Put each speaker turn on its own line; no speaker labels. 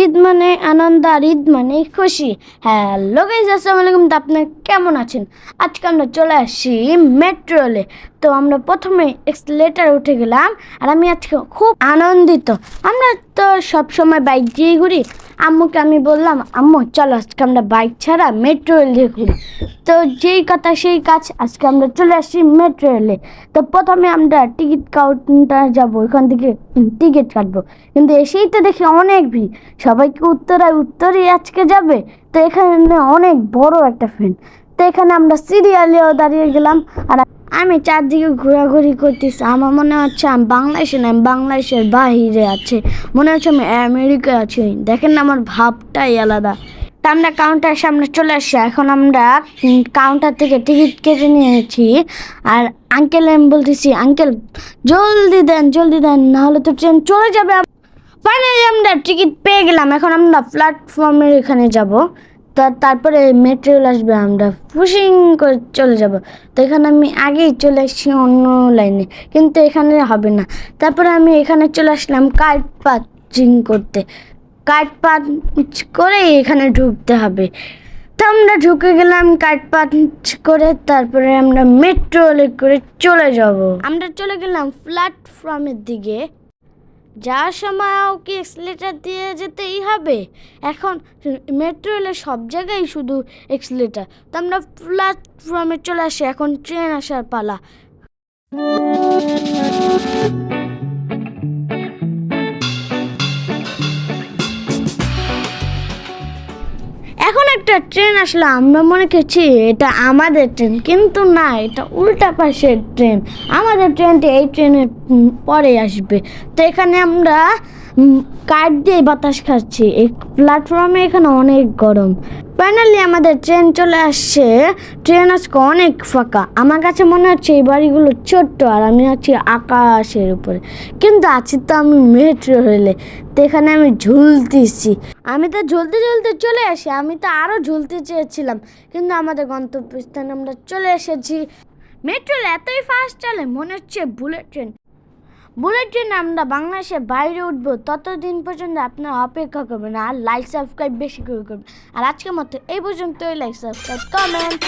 ঈদ মানে আনন্দ আর ঈদ মানে খুশি। হ্যালো গাইজ আসসালামু আলাইকুম। তো আপনি কেমন আছেন? আজকে আমরা চলে আসছি মেট্রোলে তো আমরা প্রথমে এক্সলেটার উঠে গেলাম। আর আমি আজকে খুব আনন্দিত। আমরা তো সবসময় বাইক দিয়েই ঘুরি। আম্মুকে আমি বললাম, আম্মু, চলো আজকে আমরা বাইক ছাড়া মেট্রো রেল ঘুরি। তো যেই কথা সেই কাজ, আজকে আমরা চলে আসছি মেট্রো রেলে তো প্রথমে আমরা টিকিট কাউন্টার যাব, ওইখান থেকে টিকিট কাটবো। কিন্তু এসেই তো দেখি অনেক ভিড়। সবাইকে উত্তরায় উত্তরেই আজকে যাবে? তো এখানে অনেক বড় একটা ফ্যান তো এখানে আমরা সিরিয়ালেও দাঁড়িয়ে গেলাম, আর আমি চারদিকে ঘোরাঘুরি করতেছি। আমার মনে হচ্ছে আমি বাংলাদেশে না বাংলাদেশের বাহিরে আছে। মনে হচ্ছে আমি আমেরিকা আছি। দেখেন না আমার ভাবটাই আলাদা। তা আমরা কাউন্টারের সামনে চলে আসছি এখন আমরা কাউন্টার থেকে টিকিট কেটে নিয়েছি। আর আঙ্কেল আমি বলতেছি আঙ্কেল জলদি দেন জলদি দেন, নাহলে তো ট্রেন চলে যাবে। ফাইনালি আমরা টিকিট পেয়ে গেলাম। এখন আমরা প্ল্যাটফর্মের এখানে যাব। তারপরে মেট্রো আসবে আমরা। পুশিং করে চলে যাব। তো এখানে আমি আগেই চলে এসেছি অন্য লাইনে কিন্তু এখানে হবে না। তারপরে আমি এখানে চলে আসলাম কার্ড পাচিং করতে। কার্ড পাঞ্চ করে এখানে ঢুকতে হবে। তো আমরা ঢুকে গেলাম কার্ড পাঞ্চ করে। তারপরে আমরা মেট্রো করে চলে যাব। আমরা চলে গেলাম প্ল্যাটফর্মের দিকে। যাওয়ার সময় ওকে এক্সলেটার দিয়ে যেতেই হবে। এখন মেট্রো রেলে সব জায়গায় শুধু এক্সলেটার। তো আমরা প্ল্যাটফর্মে চলে আসি, এখন ট্রেন আসার পালা। একটা ট্রেন আসলো আমরা মনে করছি এটা আমাদের ট্রেন, কিন্তু না, এটা উল্টা পাশের ট্রেন। আমাদের ট্রেনটি এই ট্রেনের পরে আসবে। তো এখানে আমরা কাঠ দিয়ে বাতাস খাচ্ছি। এই প্ল্যাটফর্মে এখানে অনেক গরম। ফাইনালি আমাদের ট্রেন চলে আসছে। ট্রেন আজকে অনেক ফাঁকা। আমার কাছে মনে হচ্ছে এই বাড়িগুলো ছোট্ট আর আমি আছি আকাশের উপরে। কিন্তু আছি তো আমি মেট্রো রেলে তো এখানে আমি ঝুলতেছি। আমি তো ঝুলতে ঝুলতে চলে আসি। আমি তো আরও ঝুলতে চেয়েছিলাম। কিন্তু আমাদের গন্তব্যস্থানে আমরা চলে এসেছি। মেট্রো এতই ফাস্ট চলে মনে হচ্ছে বুলেট ট্রেন বুলেট ট্রেন আমরা বাংলাদেশের বাইরে উঠব, ততদিন পর্যন্ত আপনার অপেক্ষা করবেন আর লাইক সাবস্ক্রাইব বেশি করে করবেন। আর আজকের মতো এই পর্যন্তই লাইক সাবস্ক্রাইব কমেন্ট